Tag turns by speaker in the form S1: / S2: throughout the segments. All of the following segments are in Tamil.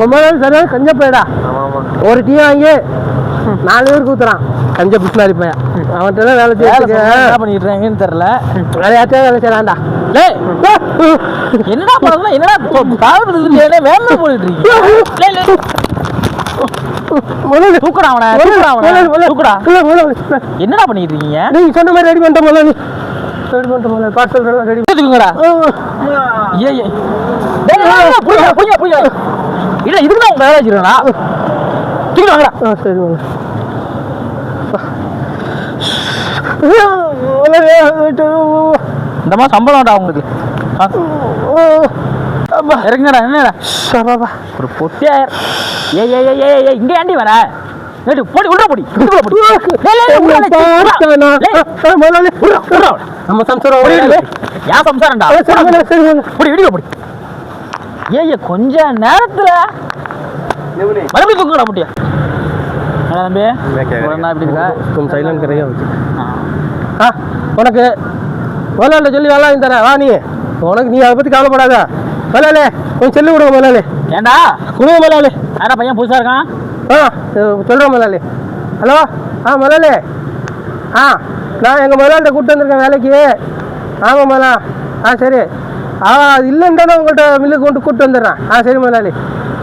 S1: ரொம்ப நாள் சரியா கஞ்ச போயிடா. ஒரு டீ வாங்கி நாலு பேருக்கு ஊத்துறான். கஞ்ச பிஸ்னாரி பையன் அவன்கிட்ட தான் வேலை செய்ய
S2: என்ன பண்ணிட்டு இருக்காங்கன்னு தெரியல
S1: வேலையாச்சே வேலை செய்யலாம்டா
S2: டேய். என்னடா பண்ணலாம் என்னடா காவல் வேலை போட்டுட்டு இருக்கீங்க? என்னடா பண்ணிட்டு இருக்கீங்க?
S1: நீங்க சொன்ன மாதிரி ரெடி பண்ணிட்ட முதலாளி ரெடி முதலாளி பார்சல் ரெடி
S2: தூக்குங்கடா ஏய் ஏய். டேய், டேய், டேய், புடிங்க, புடிங்க, புடிங்க. இல்ல இதுக்கு தான் உங்க வேலை வச்சிருக்கா தூக்கிட்டு வாங்கடா.
S1: ஆ சரி முதலாளி
S2: இந்த மாதிரி சம்பளம்டா உங்களுக்கு. இறங்குங்கடா என்னடா ஒரு பொட்டியாயிரம் ஏய் ஏய் ஏய் ஏய் ஏய் இங்க ஏண்டி வர? ஏடி போடி உள்ள போடி உள்ள போடி.
S1: நம்ம சம்சாரம்.
S2: ஏன் சம்சாரம்டா? போடி. விடியோ போடி ஏய் கொஞ்ச நேரத்துல மறுபடியும் தூக்குடா போட்டியா தம்பி? என்ன இப்படி இருக்கா?
S1: கொஞ்சம் சைலண்ட் கரையா வச்சு. ஆ. உனக்கு முதலாளி சொல்லி வேலை வாங்கி தரேன். வா நீ. உனக்கு நீ அதை பற்றி கவலைப்படாத. முதலாளி கொஞ்சம் சொல்லி கொடுங்க முதலாளி.
S2: ஏண்டா?
S1: கொடுங்க முதலாளி.
S2: யாரா பையன் புதுசா இருக்கான்?
S1: ஆ சொல்கிறேன் முதலாளி. ஹலோ? ஆ முதலாளி. ஆ நான் எங்கள் முதலாளிட்ட கூப்பிட்டு வந்திருக்கேன் வேலைக்கு. ஆமாம் முதலா. ஆ சரி. ஆ அது இல்லைன்றானே உங்கள்கிட்ட மில்லுக்கு கொண்டு கூப்பிட்டு வந்துடுறேன். ஆ சரி முதலாளி.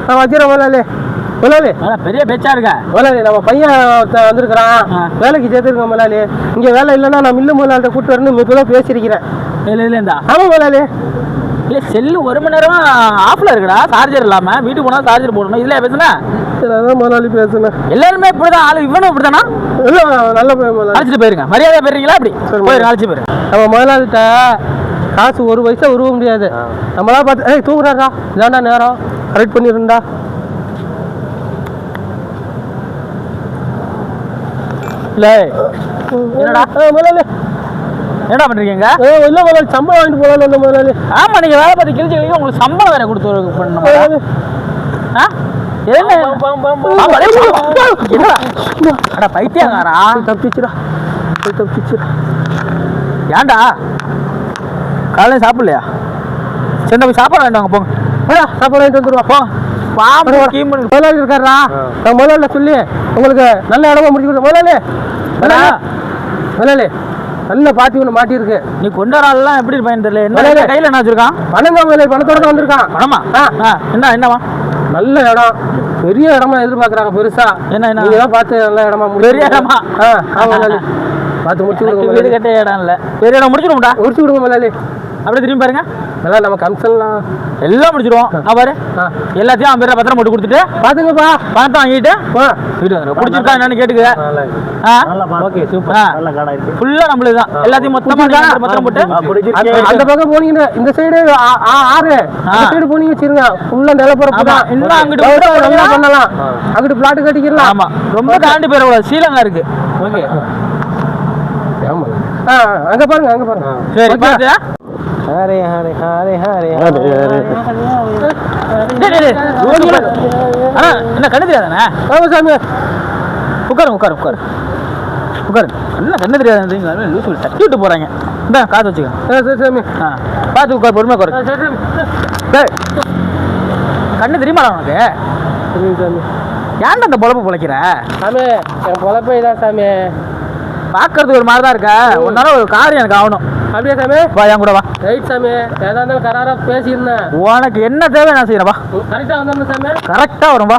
S1: ஆ வச்சிடறேன் முதலாளி. முதலாளி.
S2: பெரிய பேச்சா இருக்க?
S1: முதலாளி நம்ம பையன் வந்திருக்கிறான். வேலைக்கு சேர்த்துருக்கோம் முதலாளி. இங்கே வேலை இல்லைன்னா நான் மில்லு முதலாளிட்ட கூப்பிட்டு வரணும் இப்போ தான் பேசியிருக்கிறேன்.
S2: இல்ல இல்லைண்டா
S1: ஆமாம் முதலாளி.
S2: இல்ல செல்லு ஒரு மணி நேரமா ஆஃப்ல இருக்குடா. சார்ஜர் இல்லாம. வீட்டுக்கு போனா சார்ஜர் போடணும். இதுல பேசுன?
S1: அதான் முதலாளி பேசுனேன்.
S2: எல்லாருமே இப்படிதான் ஆளு இவனும் இப்படிதானா?
S1: இல்லை நல்ல பையன்
S2: அழைச்சிட்டு போயிருங்க. மரியாதை போயிருங்களா அப்படி? போயிருங்க அழைச்சிட்டு போயிருங்க.
S1: நம்ம முதலாளிட்ட காசு ஒரு பைசா உருவ முடியாது. நம்மளா பார்த்து ஏய் தூங்குறாரா இதாண்டா நேரம். கரெக்ட் பண்ணிருந்தா
S2: இல்ல என்னடா?
S1: ஏய், முதலாளி.
S2: என்ன பண்றீங்க
S1: ஏய், இல்ல முதலாளி சம்பளம் வாங்கிட்டு போகலாம் முதலாளி.
S2: ஆமா நீங்க வேலை பார்த்து கிழிச்சு கிழிச்சு உங்களுக்கு சம்பளம் வேற கொடுத்து பண்ணணும்? என்னடா? பைத்தியக்காரா
S1: தப்பிச்சுடா. போய் தப்பிச்சுடா.
S2: ஏன்டா? காலையில சாப்பிடலையா? சரி போய் சாப்பாடு வேண்டாங்க போங்க
S1: சாப்பாடு வாங்கிட்டு வந்துருவா.
S2: போ. பாம்பு கீம்பு
S1: முதலாளி இருக்காரா நான் முதலாளி சொல்லி உங்களுக்கு நல்ல இடமா முடிச்சு கொடுத்தேன். முதலாளி முதலாளி நல்ல பாத்தி ஒன்று மாட்டியிருக்கு.
S2: நீ கொண்ட நாள்லாம் எப்படி இருப்பான்னு தெரியல. என்ன. கையில என்ன வச்சிருக்கான்?
S1: பணங்க முதலாளி பணத்தோட தான் வந்திருக்கான்.
S2: பணமா? என்ன என்னவா
S1: நல்ல இடம். பெரிய இடமா எதிர்பார்க்கறாங்க பெருசா.
S2: என்ன,
S1: தான் பார்த்து நல்ல இடமா முடிச்சு
S2: பெரிய. இடமா?
S1: ஆ ஆமா முதலாளி பார்த்து முடிச்சு கொடுங்க
S2: வீடு. கட்ட இடம் இல்ல. பெரிய இடம் முடிச்சிடும்டா
S1: முடிச்சு கொடுங்க முதலாளி
S2: அப்படியே திரும்பி பாருங்க.
S1: நல்லா நம்ம கமிஷன்லாம்
S2: எல்லாம் முடிச்சிடுவோம். பாரு.
S1: ஆ
S2: எல்லாத்தையும் அவன் பேர்ல பத்திரம் போட்டு கொடுத்துட்டு
S1: பாத்துங்கப்பா.
S2: பணத்தை வாங்கிட்டு
S1: ஆ.
S2: வீடு வந்துடும் பிடிச்சிருக்கா என்னன்னு கேட்டுக்க.
S1: ஓகே.
S2: ஃபுல்லா நம்மளுக்கு தான். எல்லாத்தையும் மொத்தமா பத்திரம் போட்டு
S1: அந்த பக்கம் போனீங்கன்னா இந்த சைடு ஆறு. அந்த சைடு போனீங்க வச்சிருங்க ஃபுல்லா நிலப்பரப்பு
S2: ஆமா,
S1: தான்.
S2: அங்கிட்டு
S1: நல்லா பண்ணலாம். அங்கிட்டு பிளாட் கட்டிக்கலாம்
S2: ஆமா. ரொம்ப தாண்டி போயிடக்கூடாது. ஸ்ரீலங்கா இருக்கு. ஓகே.
S1: ஆ அங்க பாருங்க அங்க பாருங்க.
S2: சரி
S1: ஹரே ஹரே ஹரே ஹரே
S2: டேய். அண்ணா, என்ன கண்ணு தெரியாதானே
S1: சாமி
S2: உட்காருங்க உட்காரு உட்காரு. உட்காரு. என்ன கண்ணு தெரியாதுன்றீங்க லூசு தட்டி விட்டு போறாங்க. இந்த காத்து வச்சுக்க.
S1: சரி சாமி.
S2: ஆ பார்த்து உட்காரு பொறுமையாக உட்காரு.
S1: சரி
S2: கண்ணு தெரியுமாடா உனக்கு?
S1: சரி சாமி.
S2: ஏன்டா அந்த பொழப்பு பொழைக்கிற?
S1: சாமி என் பொழப்பே இதான் சாமி.
S2: பார்க்கறதுக்கு ஒரு மாதிரி தான் இருக்க உன்னால ஒரு காரியம் எனக்கு ஆகணும்.
S1: அப்படியே சாமி?
S2: வா என் கூட வா.
S1: ரைட் சாமி. ஏதா இருந்தாலும் கராரா பேசியிருந்தேன்.
S2: உனக்கு என்ன தேவை நான் செய்யறேன் வா.
S1: கரெக்டாக வந்துடணும் சாமி.
S2: கரெக்டாக வரும் வா.